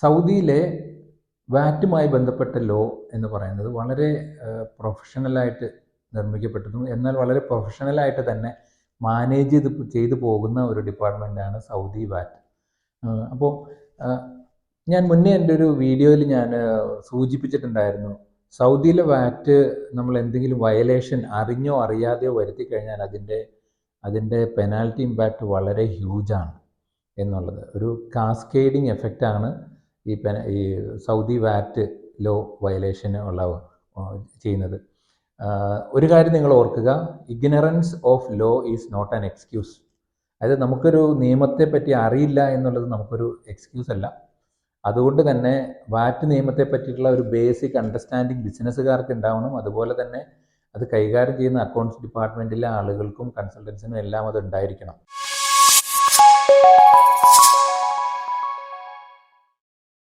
സൗദിയിലെ വാറ്റുമായി ബന്ധപ്പെട്ട ലോ എന്ന് പറയുന്നത് വളരെ പ്രൊഫഷണലായിട്ട് നിർമ്മിക്കപ്പെട്ടതും എന്നാൽ വളരെ പ്രൊഫഷണലായിട്ട് തന്നെ മാനേജ് ചെയ്ത് ചെയ്തു പോകുന്ന ഒരു ഡിപ്പാർട്ട്മെന്റാണ് സൗദി വാറ്റ്. അപ്പോൾ ഞാൻ മുന്നേ എന്റെ ഒരു വീഡിയോയിൽ ഞാൻ സൂചിപ്പിച്ചിട്ടുണ്ടായിരുന്നു. സൗദിയിലെ വാറ്റ് നമ്മൾ എന്തെങ്കിലും വയലേഷൻ അറിഞ്ഞോ അറിയാതെയോ വരുത്തി കഴിഞ്ഞാൽ അതിന്റെ അതിന്റെ പെനാൽറ്റി ഇമ്പാക്റ്റ് വളരെ ഹ്യൂജാണ് എന്നുള്ളത്. ഒരു കാസ്കേഡിങ് എഫക്റ്റാണ് ഈ പെന ഈ സൗദി വാറ്റ് ലോ വയലേഷന് ഉള്ള ചെയ്യുന്നത്. ഒരു കാര്യം നിങ്ങൾ ഓർക്കുക. Ignorance of law is not an excuse. അതായത് നമുക്കൊരു നിയമത്തെ പറ്റി അറിയില്ല എന്നുള്ളത് നമുക്കൊരു എക്സ്ക്യൂസ് അല്ല. അതുകൊണ്ട് തന്നെ വാറ്റ് നിയമത്തെ പറ്റിയിട്ടുള്ള ഒരു ബേസിക് അണ്ടർസ്റ്റാൻഡിങ് ബിസിനസ്സുകാർക്ക് ഉണ്ടാവണം. അതുപോലെ തന്നെ അത് കൈകാര്യം ചെയ്യുന്ന അക്കൗണ്ട്സ് ഡിപ്പാർട്ട്മെന്റിലെ ആളുകൾക്കും കൺസൾട്ടൻസിനും എല്ലാം അത് ഉണ്ടായിരിക്കണം.